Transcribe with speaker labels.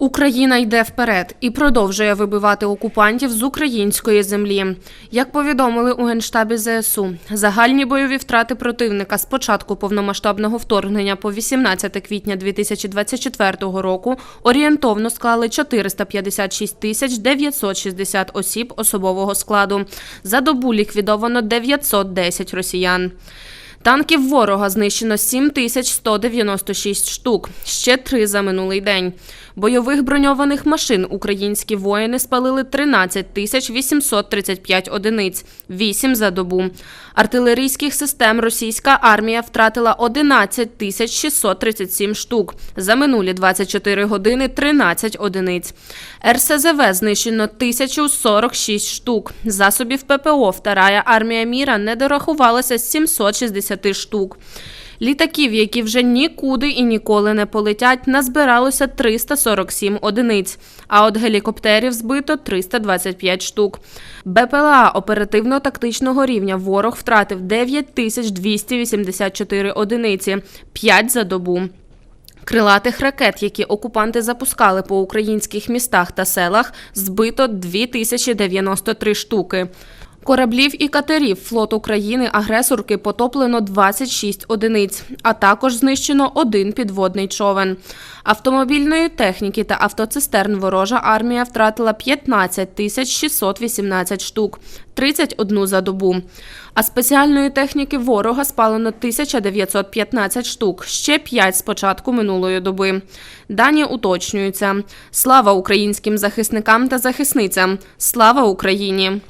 Speaker 1: Україна йде вперед і продовжує вибивати окупантів з української землі. Як повідомили у генштабі ЗСУ, загальні бойові втрати противника з початку повномасштабного вторгнення по 18 квітня 2024 року орієнтовно склали 456 тисяч 960 осіб особового складу. За добу ліквідовано 910 росіян. Танків ворога знищено 7196 штук, ще три за минулий день. Бойових броньованих машин українські воїни спалили 13 тисяч 835 одиниць, 8 за добу. Артилерійських систем російська армія втратила 11 тисяч 637 штук. За минулі 24 години 13 одиниць. РСЗВ знищено 1046 штук. Засобів ППО Вторая армія міра не дорахувалася 760 10 штук. Літаків, які вже нікуди і ніколи не полетять, назбиралося 347 одиниць. А от гелікоптерів збито 325 штук. БПЛА оперативно-тактичного рівня ворог втратив 9284 одиниці, 5 за добу. Крилатих ракет, які окупанти запускали по українських містах та селах, збито 2093 штуки. Кораблів і катерів флот України агресорки потоплено 26 одиниць, а також знищено один підводний човен. Автомобільної техніки та автоцистерн ворожа армія втратила 15 тисяч 618 штук, 31 за добу. А спеціальної техніки ворога спалено 1915 штук, ще 5 з початку минулої доби. Дані уточнюються. Слава українським захисникам та захисницям! Слава Україні!